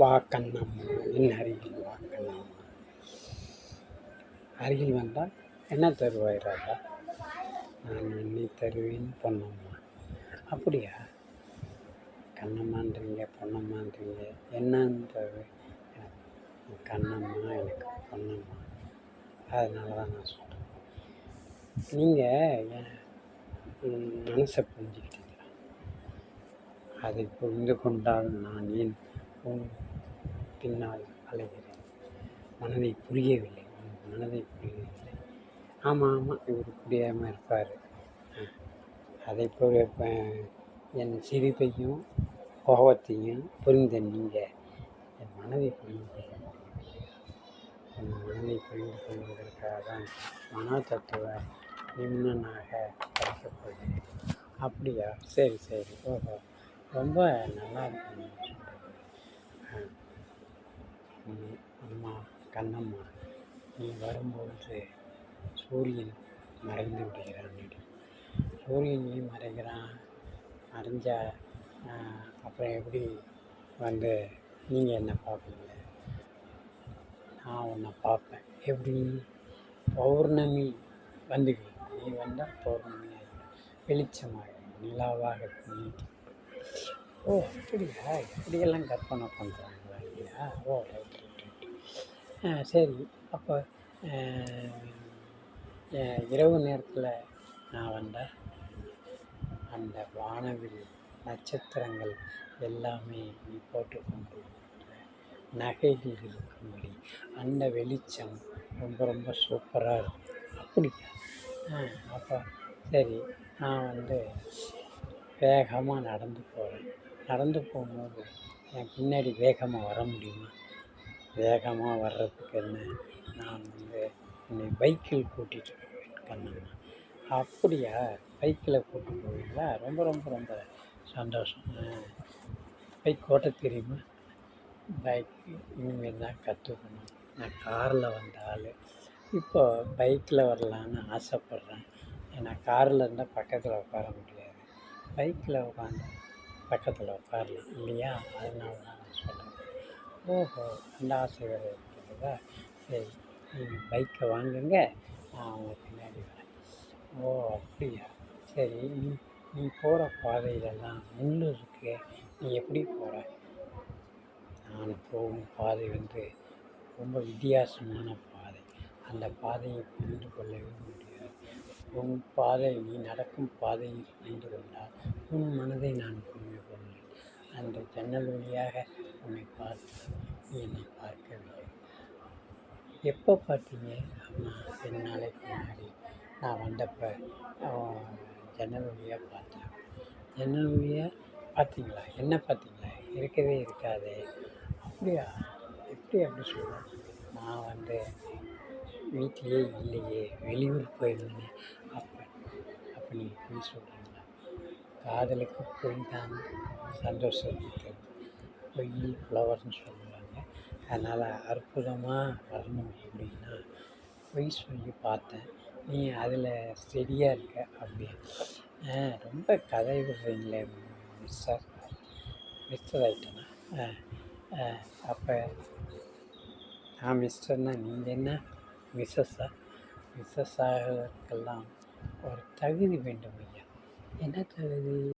வா கண்ணம்மா என் அருகில் வா கண்ணம்மா அருகில் வந்தால் என்ன தருவாய் ராஜா நான் என்னை தருவேன் பொன்னம்மா. அப்படியா? கண்ணம்மான்றீங்க பொன்னம்மான்றீங்க. என்னன்றது எனக்கு கண்ணம்மா எனக்கு பொன்னம்மா. அதனால தான் நான் சொல்கிறேன் நீங்கள் என் மனசை புரிஞ்சுக்கிட்டீங்களா? அதை புரிந்து கொண்டால் நான் ஏன் உன் பின்னால் அலைகிறேன். மனதை புரியவில்லை. மனதை புரியவில்லை. ஆமாம் ஆமாம் இவர் புரியாமல் இருப்பார். அதை போல இப்போ என் சிரிப்பையும் கோபத்தையும் புரிந்த நீங்கள் என் மனதை புரிந்து கொள்ள முடியும் என் மனதை புரிந்து கொள்வதற்காக தான் மன தத்துவ நிபுணனாக படிக்கப்படுகிறேன் அப்படியா? சரி சரி. ஓஹோ. ரொம்ப நல்லா இருக்கு ம், அம்மா கண்ணம்மா நீ வரும்பொழுது சூரியன் மறைந்து விடுகிறான் சூரியன் ஏன் மறைகிறான்? மறைஞ்சா அப்புறம் எப்படி வந்து நீங்கள் என்ன பார்ப்பீங்க? நான் உன்னை பார்ப்பேன். எப்படி? பௌர்ணமி வந்துக்கிறேன் நீ வந்தால் பௌர்ணமி ஆகிடும் வெளிச்சமாகிடும் நிலாவாக நீட்டி ஓ அப்படியா? இப்படியெல்லாம் கற்பனை பண்ணுறாங்க இல்லையா ஓ ரைட் ரைட் ரைட் ஆ சரி. அப்போ இரவு நேரத்தில் நான் வந்தால் அந்த வானவில் நட்சத்திரங்கள் எல்லாமே நீ போட்டுக்கொண்டு நகைகள் இருக்கும்படி. அந்த வெளிச்சம் ரொம்ப ரொம்ப சூப்பராக இருக்கும் அப்படியா? அப்போ சரி நான் வந்து வேகமாக நடந்து போகிறேன் நடந்து போகும்போது என் பின்னாடி வேகமாக வர முடியுமா? வேகமாக வர்றதுக்கு என்ன? நான் வந்து என்னை பைக்கில் கூட்டிகிட்டு போவேன் கண்ணம்மா. அப்படியா? பைக்கில் கூட்டு போவீங்களா? ரொம்ப ரொம்ப ரொம்ப சந்தோஷம். பைக் ஓட்ட தெரியுமா? பைக் இனிமேல் தான் கற்றுக்கணும் நான் காரில் வந்த ஆள். இப்போ பைக்கில் வரலான்னு ஆசைப்பட்றேன். ஏன்னா காரில் இருந்தால் பக்கத்தில் உட்கார முடியாது. பைக்கில் உட்காந்து பக்கத்தில் உட்காரலாம் இல்லையா? அதனால தான் நான் சொல்கிறேன் ஓஹோ அந்த ஆசை வேறு இருக்கிறதா சரி நீங்கள் பைக்கை வாங்குங்க நான் உங்க பின்னாடி வரேன். ஓ அப்படியா? சரி நீ நீ போகிற பாதையிலெல்லாம் முள் இருக்கு. நீ எப்படி போகிற நான் போகும் பாதை வந்து ரொம்ப வித்தியாசமான பாதை. அந்த பாதையை புரிந்து கொள்ளவே முடியாது. உன் பாதை நீ நடக்கும் பாதையை புரிந்து கொண்டால் உன் மனதை நான் புரிந்து அந்த ஜன்னல் வழியாக உன்னை பார்த்து நீ என்னை பார்க்கவில்லை. எப்போ பார்த்தீங்க? அம்மா ரெண்டு நாளைக்கு முன்னாடி. நான் வந்தப்போ ஜன்னல் வழியாக பார்த்தேன் ஜன்னல் வழியாக பார்த்தீங்களா? என்ன பார்த்தீங்களா இருக்கவே இருக்காது. அப்படியா? எப்படி அப்படி சொல்ல நான் வந்து வீட்டிலே இல்லையே வெளியூர் போயிருந்தேன். அப்போ அப்போ நீங்கள் போய் சொல்கிறேன் காதலுக்கு பொய் தான் சந்தோஷத்தை பொய் ஃப்ளவர்னு சொல்லுவாங்க. அதனால் அற்புதமாக வரணும் அப்படின்னா பொய் சொல்லி பார்த்தேன். நீ அதில் ஸ்டெடியாக இருக்க அப்படின்னு. ஆ ரொம்ப கதை விடுறீங்களே மிஸ்டர் மிஸ்டர் ஆகிட்டேனா ஆ ஆ அப்போ நான் மிஸ்டர்னா நீங்கள் என்ன? மிஸ்ஸஸ்ஸா மிஸ்ஸஸ்? ஆகிறதுக்கெல்லாம் ஒரு தகுதி வேண்டும் ஐயா. என்ன தகுதி